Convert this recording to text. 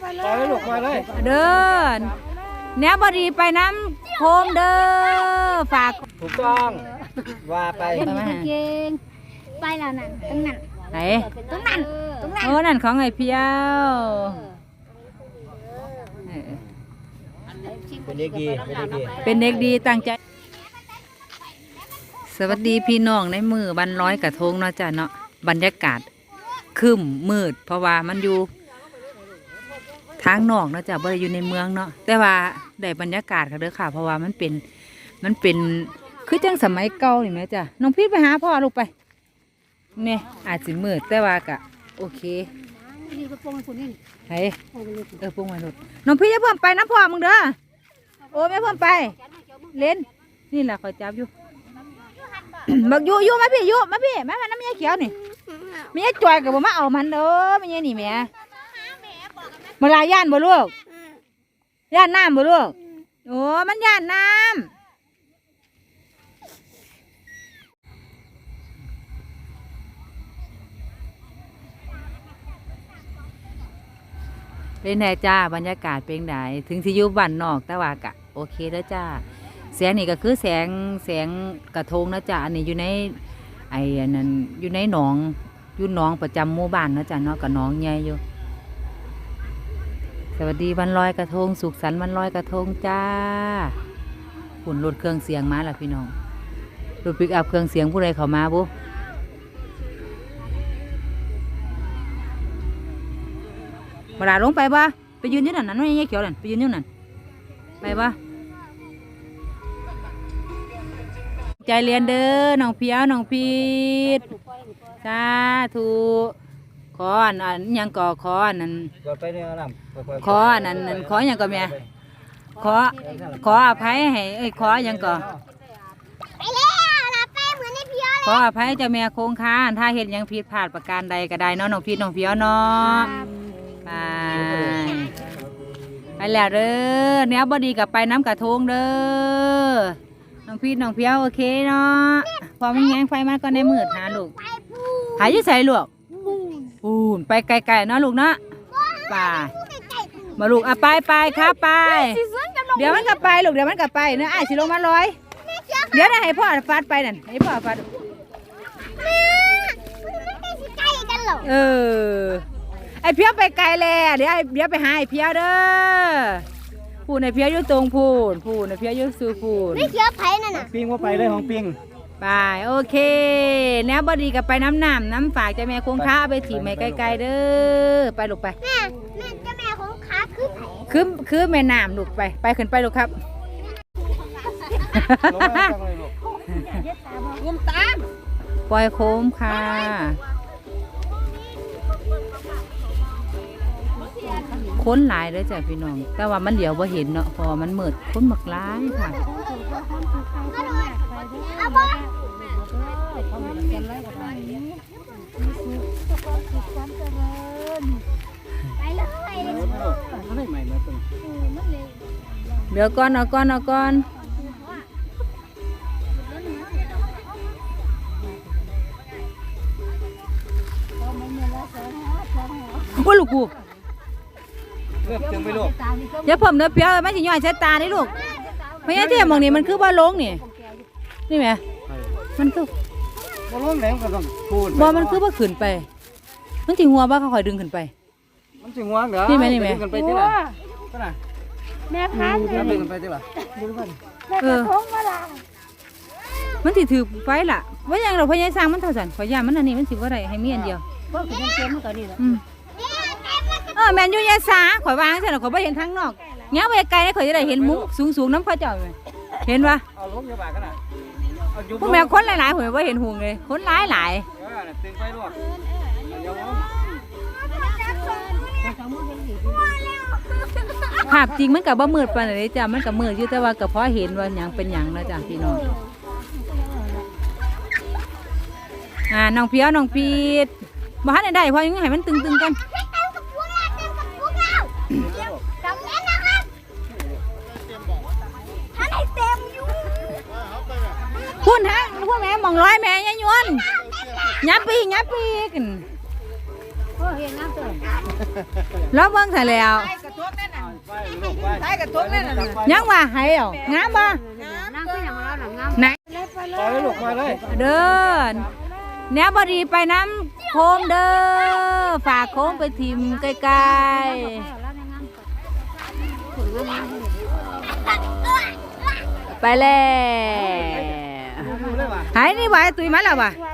ไปเลยลูกไปเลยเดินแนวบดีไปน้ำโคมเด้อฝากถูกต้องว่าไปไปมาหาเก่งไปแล้วนั่นตรงนั้นไหนตรงนั้นตรงนั้นโอ้นั่นของไอ้เพียวเออเป็นเด็กดีเป็นเด็กดีเป็นเด็กดีตั้งใจ สวัสดีพี่น้องในมือบันร้อยกระทงเนาะจ้ะเนาะบรรยากาศครึ้มมืด เพราะว่ามันอยู่ ทางนอกเนาะจ้ะบ่ได้อยู่ในเมืองเนาะแต่ว่าได้บรรยากาศค่ะเด้อค่ะ เพราะว่ามันเป็นมันเป็นคือจังสมัยเก่านี่แหมจ้ะน้องพี่ไปหาพ่อลูกไปเนี่ยอาจสิมืดแต่ว่ากะโอเคนี่ก็ปงคนนี้เฮ้ยเออปุ้งไว้ลูกน้องพี่จะเพิ่มไปนะพ่อมึงเด้อโอ้ไม่เพิ่มไป เล่นนี่แหละคอยจับอยู่บักยู่อยู่มาพี่ยู่มาพี่มามาน้ำยเขียวนี่มียจอยกับบ่มาเอามันเด้อมียนี่แหม่ มาลาย่านบ่ลูกย่านน้ำบ่ลูกโอ้มันย่านน้ำเป็นไงจ้าบรรยากาศเป็นไงถึงที่อยู่บ้านนอกแต่ว่ากะ โอเคแล้วจ้าแสงนี่ก็คือแสงแสงกระทงนะจ๊ะอันนี้อยู่ในไอ้อันนั้นอยู่ในหนองอยู่หนองประจำหมู่บ้านนะจ๊ะเนาะกับหนองใหญ่อยู่ สวัสดีวันลอยกระทง สุขสันต์วันลอยกระทงจ้าหุ่นรถเครื่องเสียงมาล้วพี่น้องรถปิกอัพเครื่องเสียงผู้ใดเข้ามาบุเวลาลงไปปะไปยืนอยู่นั่นนั่นไม่ใช่เขียวนั่นไปยืนอยู่นั่นไปปะใจเรียนเด้อน้องเพียวน้องพีดสาธุ ขออันอันหยังก่อขออันนั้นก็ไปเนี่ยน้ำขออันนั้นนั้นขอหยังก่อแม่ ขอ ขออภัยให้เอ้ยขอหยังก่อไปแล้วลาไปเหมือนในพี่เลยขออภัยเจ้าแม่คงคานถ้าเห็นยังผิดพลาดประการใดก็ได้เนาะน้องพีดน้องเพียวเนาะไปไปแล้วเด้อเนี้ยบดีกับไปน้ำกระทงเด้อน้องพีดน้องเพียวโอเคเนาะพอมันแยงไฟมาก็ในมืดหาลูกไปปูหายอยู่ใส่ลูก ปูปูนไปไกลๆเนาะลูกเนาะไปใกล้ๆปูมาลูกอะไปไปครับไปสีสวนกับลงเดี๋ยวมันกลับไปลูกเดี๋ยวมันกลับไปเนื้อไอ้ายสิลงมาลอย เดี๋ยวนะให้พ่อฟาดไปนั่นให้พ่อฟาดแม่มันไม่สิใกล้กันหรอกเออ ไอ้เพียวไปไกลแล้วเดี๋ยวไอ้เดี๋ยวไปหาไอ้เพียวเด้อพูนไอ้เพียวอยู่ตรงพูนพูนไอ้เพียวอยู่สู่พูนไม่เชื่อไผนั่นน่ะ ปิ้งว่าไปเลยของปิ้ง ไปโอเคแนวบดีกับไปน้ำน้ำน้ำฝากเจ้าแม่คงค้าเอาไปถีบไม่ไกลๆเด้อไปลูกไป แม่แม่เจ้าแม่ของขาคือไผคือคือแม่น้ำลูกไป ไปขึ้นไปลูกครับลงมาจังเลยลูกกุมตาม ปล่อยโคมค่ะ ค้นหลายเลยจ้ะพี่น้อง แต่ว่ามันเดี๋ยวว่าเห็นเนาะพอมันเมืดค้นหมักร้ายค่ะเอาบ่ไปเลยไม่ใหม่มาตึงเดี๋ยวก่อนเอาก่อนเอาก่อนว่าลูกกู เลือกถึงไปลูกอย่าผมเนื้อเปียวไม่สิย่อยใช้ตานี่ลูกไม่งั้นที่มองนี่มันคือว่าลงนี่นี่ไหมมันคือบ่ลงไหนมันก็ต้องพูดบอมันคือว่าขึ้นไป มันถึงหัวบ้าเขาคอยดึงขึ้นไป มันสิงวเด้อนี่ไหมนี่ไหมดึงกันไปที่ละก็น่ะแม่พันแล้วดึงกันไปที่ละเออท้องมาละมันสิถือไฟล่ะว่าอย่างเราพยายสร้างมันเท่าสันขอยามันอันนี้มันสิว่าไรให้มีอันเดียวก็คือยังเต็มกันนี่แหละ เออแมนอยูยาสาข่อยวางใช่หรอข่อยไม่เห็นทางนอกเงี้ยไปไกลๆข่อยจะได้เห็นมุ้งสูงสูงๆน้ำพระเจ้าไหมเห็นปะเอาลงอย่าบากกันน่ะเอายุบพวกแม่คนหลายๆข่อยไม่เห็นหุงเลยคนหลายหลายเออน่ะตึงไปลูกเดี๋ยวลงๆภาพจริงมันกับบ่มืดปานไหนจ้ะมันกับมืดอยู่แต่ว่ากับพอเห็นว่าหยังเป็นหยังนะจ้ะพี่น้องอ่าน้องเพียวน้องพีดบ่ทันได้ได้เพราะยังให้มันตึงๆกัน พูดฮะพวกแม่มองร้อยแม่ยายยวนยับปีกยับปีกันโอ้เห็นน้ำตัวล้อเบิ่งใส่แล้วไปลูกไปใต้กระทุกนั่นน่ะยังว่าให้เอ่งามบ่น้ำก็อย่างเราหนังงามไหนไปเลยลูกไปเลยเดินแนวบดีไปน้ำโคมเด้อฝากโคมไปทิมไกลแล้วในงามถึงงามๆไปแล้วดูเลย ว่ะหายนี่